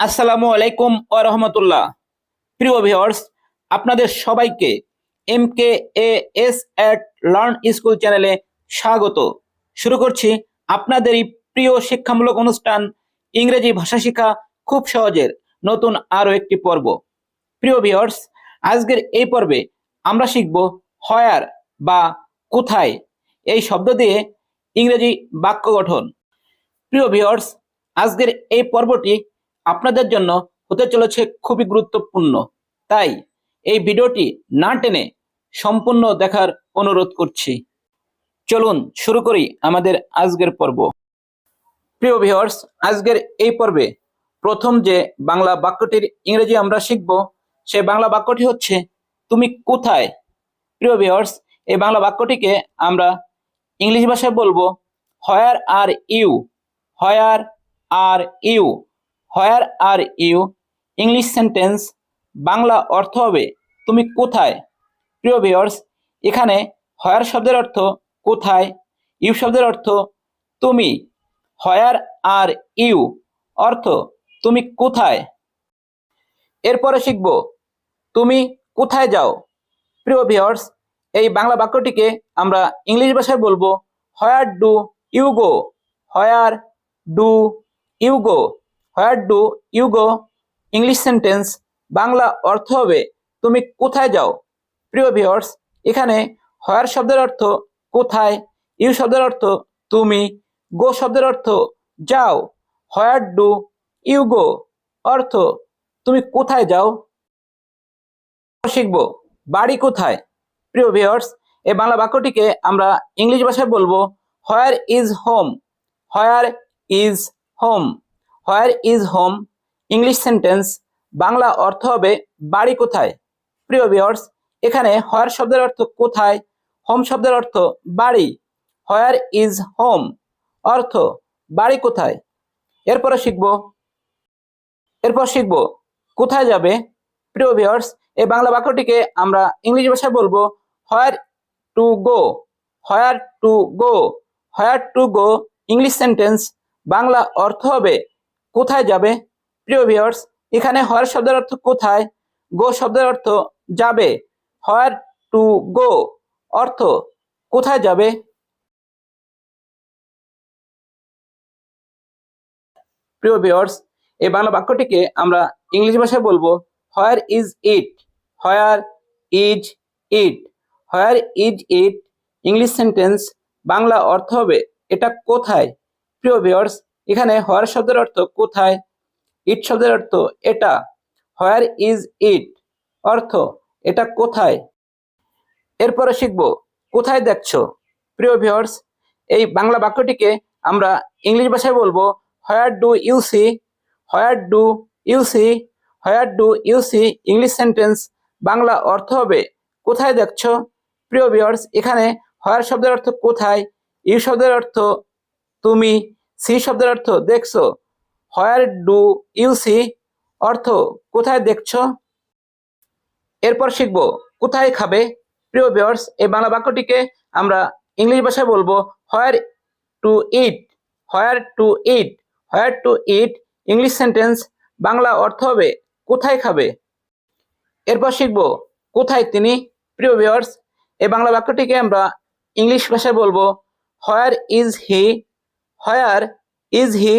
আসসালামু আলাইকুম ও রহমতুল্লাহ। প্রিয় ভিউয়ার্স আপনাদের সবাইকে M K S at learn school চ্যানেলে স্বাগত। শুরু করছি আপনাদের এই প্রিয় শিক্ষামূলক অনুষ্ঠান, ইংরেজি ভাষা শেখা খুব সহজের নতুন আরও একটি পর্ব। প্রিয় ভিউয়ার্স আজকের এই পর্বে আমরা শিখব হয়ার বা কোথায় এই শব্দ দিয়ে ইংরেজি বাক্য গঠন। প্রিয় ভিউয়ার্স আজকের এই পর্বটি আপনাদের জন্য হতে চলেছে খুবই গুরুত্বপূর্ণ। তাই এই ভিডিওটি না টেনে সম্পূর্ণ দেখার অনুরোধ করছি। চলুন শুরু করি আমাদের আজকের পর্ব। প্রিয় ভিউয়ার্স আজকের এই পর্বে প্রথম যে বাংলা বাক্যটির ইংরেজি আমরা শিখব সে বাংলা বাক্যটি হচ্ছে, তুমি কোথায়? প্রিয় ভিউয়ার্স এই বাংলা বাক্যটিকে আমরা ইংলিশ ভাষায় বলব where are you where are you where are you English sentence Bangla অর্থ হবে, তুমি কোথায়? প্রিয় ভিউয়ার্স এখানে হয়ার শব্দের অর্থ কোথায় ইউ শব্দের অর্থ তুমি। হয়ার আর ইউ অর্থ তুমি কোথায়? এরপরে শিখব, তুমি কোথায় যাও? প্রিয় ভিউয়ার্স এই বাংলা বাক্যটিকে আমরা ইংলিশ ভাষায় বলব where do you go where do you go where do you go English sentence Bangla অর্থ হবে, তুমি কোথায় যাও? প্রিয় ভিউয়ার্স এখানে হোয়ার শব্দের অর্থ কোথায় ইউ শব্দের অর্থ তুমি গো শব্দের অর্থ যাও হোয়ার ডু ইউ গো অর্থ তুমি কোথায় যাও? শিখব, বাড়ি কোথায়? প্রিয় ভিউয়ার্স এই বাংলা বাক্যটিকে আমরা ইংলিশ ভাষায় বলব where is home where is home where is home English sentence Bangla অর্থ হবে বাড়ি কোথায়? প্রিয় ভিউয়ার্স এখানে হোয়ার শব্দের অর্থ কোথায়? হোম শব্দের অর্থ বাড়ি। হোয়ার ইজ হোম অর্থ বাড়ি কোথায়? এরপরে শিখব। এরপর শিখব, কোথায় যাবে? প্রিয় ভিউয়ার্স এই বাংলা বাক্যটিকে আমরা ইংলিশ ভাষায় বলব where to go where to go where to go English sentence Bangla অর্থ হবে কোথায় যাবে? প্রিয় ভিউয়ার্স এখানে হোয়ার শব্দের অর্থ কোথায়? গো শব্দের অর্থ যাবে। হোয়ার টু গো অর্থ কোথায় যাবে? প্রিয় ভিউয়ার্স এই বাংলা বাক্যটিকে আমরা ইংলিশ ভাষায় বলব where is it. Where is it. Where is it, English sentence, Bangla অর্থ হবে এটা কোথায়? প্রিয় ভিউয়ার্স এখানে হোয়ার শব্দের অর্থ কোথায়, ইট শব্দের অর্থ এটা হোয়ার ইজ ইট, অর্থ এটা কোথায়। এরপরে শিখব, কোথায় দেখছ? প্রিয় ভিউয়ার্স, এই বাংলা বাক্যটিকে আমরা ইংলিশ ভাষায় বলব where do you see where do you see where do you see English sentence, Bangla অর্থ হবে, কোথায় দেখছ? প্রিয় ভিউয়ার্স, এখানে হোয়ার শব্দের অর্থ কোথায় ইউ শব্দের অর্থ তুমি সি শব্দের অর্থ দেখছ। Where do you see? অর্থ, কোথায় দেখছ? এরপর শিখব, কোথায় খাবে? প্রিয় ভিউয়ার্স, এই বাংলা বাক্যটিকে আমরা ইংলিশ ভাষায় বলব where to eat. Where to eat. Where to eat, English sentence, Bangla অর্থ হবে কোথায় খাবে? এরপর শিখব, কোথায় তিনি? প্রিয় ভিউয়ার্স, এই বাংলা বাক্যটিকে আমরা ইংলিশ ভাষায় বলব where is he? Where is he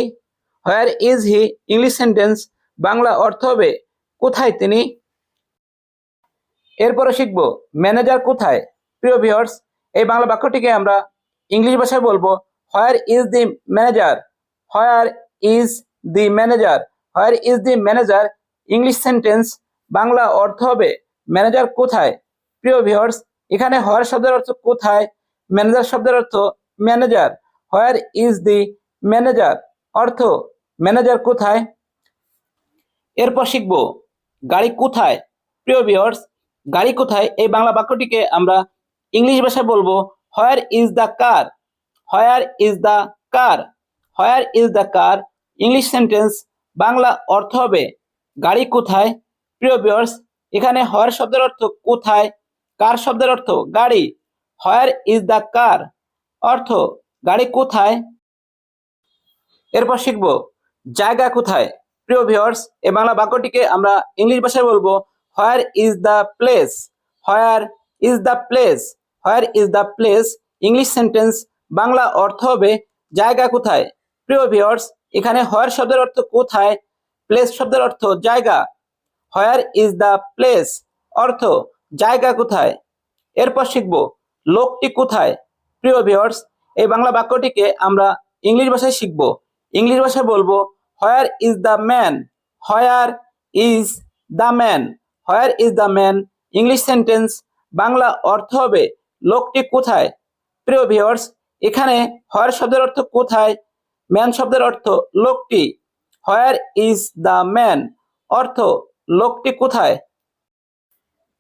where is he English sentence Bangla অর্থ হবে, কোথায় তিনি? এরপরে শিখব ম্যানেজার কোথায়? প্রিয় ভিউয়ার্স এই বাংলা বাক্যটিকে আমরা ইংলিশ ভাষায় বলব where is the manager where is the manager where is the manager English sentence Bangla অর্থ হবে ম্যানেজার কোথায়? প্রিয় ভিউয়ার্স এখানে হোয়ার শব্দের অর্থ কোথায়? ম্যানেজার শব্দের অর্থ manager where is the manager অর্থ ম্যানেজার কোথায়? এরপর শিখব, গাড়ি কোথায়? প্রিয় ভিউয়ার্স গাড়ি কোথায়? এই বাংলা বাক্যটিকে আমরা ইংলিশ ভাষায় বলব where is the car where is the car where is the car English sentence Bangla অর্থ হবে, গাড়ি কোথায়? প্রিয় ভিউয়ার্স এখানে হোয়ার শব্দের অর্থ কোথায়? কার শব্দের অর্থ? গাড়ি। হোয়ার ইজ দ্য কার অর্থ গাড়ি কোথায়? এরপর শিখব, জায়গা কোথায়? প্রিয় ভিউয়ার্স, এই বাংলা বাক্যটিকে আমরা ইংলিশ ভাষায় বলব where is the place where is the place where is the place English sentence, Bangla অর্থ হবে, জায়গা কোথায়? প্রিয় ভিউয়ার্স, এখানে হোয়ার শব্দের অর্থ কোথায় প্লেস শব্দের অর্থ জায়গা। হোয়ার ইজ দ্য প্লেস অর্থ, জায়গা কোথায়? এরপর শিখব, লোকটি কোথায়? প্রিয় ভিউয়ার্স এই বাংলা বাক্যটিকে আমরা ইংলিশ ভাষায় শিখব। ইংলিশ ভাষায় বলব where is the man where is the man where is the man English sentence Bangla অর্থ হবে লোকটি কোথায়? প্রিয় ভিউয়ার্স এখানে হোয়ার শব্দের অর্থ কোথায়? ম্যান শব্দের অর্থ লোকটি। হোয়ার ইজ দ্য ম্যান অর্থ লোকটি কোথায়?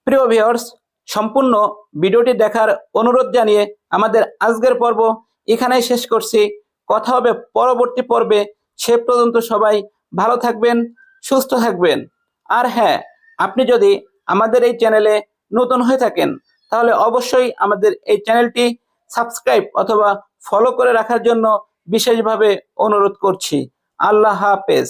প্রিয় ভিউয়ার্স সম্পূর্ণ ভিডিওটি দেখার অনুরোধ জানিয়ে আমাদের আজকের পর্ব এখানেই শেষ করছি। কথা হবে পরবর্তী পর্বে। সে পর্যন্ত সবাই ভালো থাকবেন, সুস্থ থাকবেন। আর হ্যাঁ আপনি যদি আমাদের এই চ্যানেলে নতুন হয়ে থাকেন, তাহলে অবশ্যই আমাদের এই চ্যানেলটি সাবস্ক্রাইব অথবা ফলো করে রাখার জন্য বিশেষভাবে অনুরোধ করছি। আল্লাহ হাফেজ।